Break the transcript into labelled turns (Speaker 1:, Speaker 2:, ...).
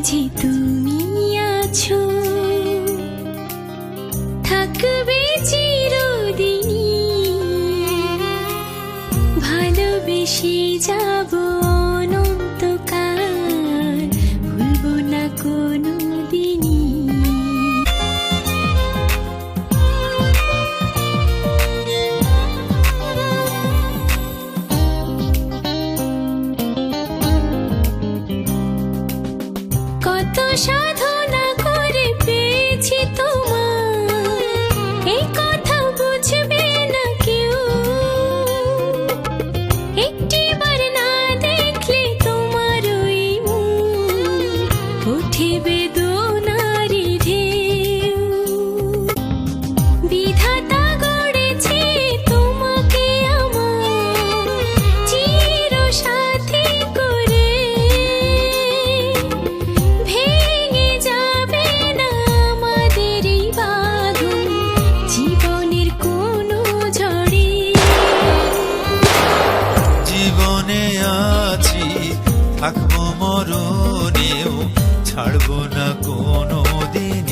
Speaker 1: মাঝে তুমি আছো। থাকবে চিরদিনই ভালোবেসে যাব। সাধনা করে পেয়েছি তোমার কথা বুঝবে না কেউ। তোমার ওই মুখ
Speaker 2: জীবনে আছি থাকব মরণেও ছাড়বো না কোনো দিন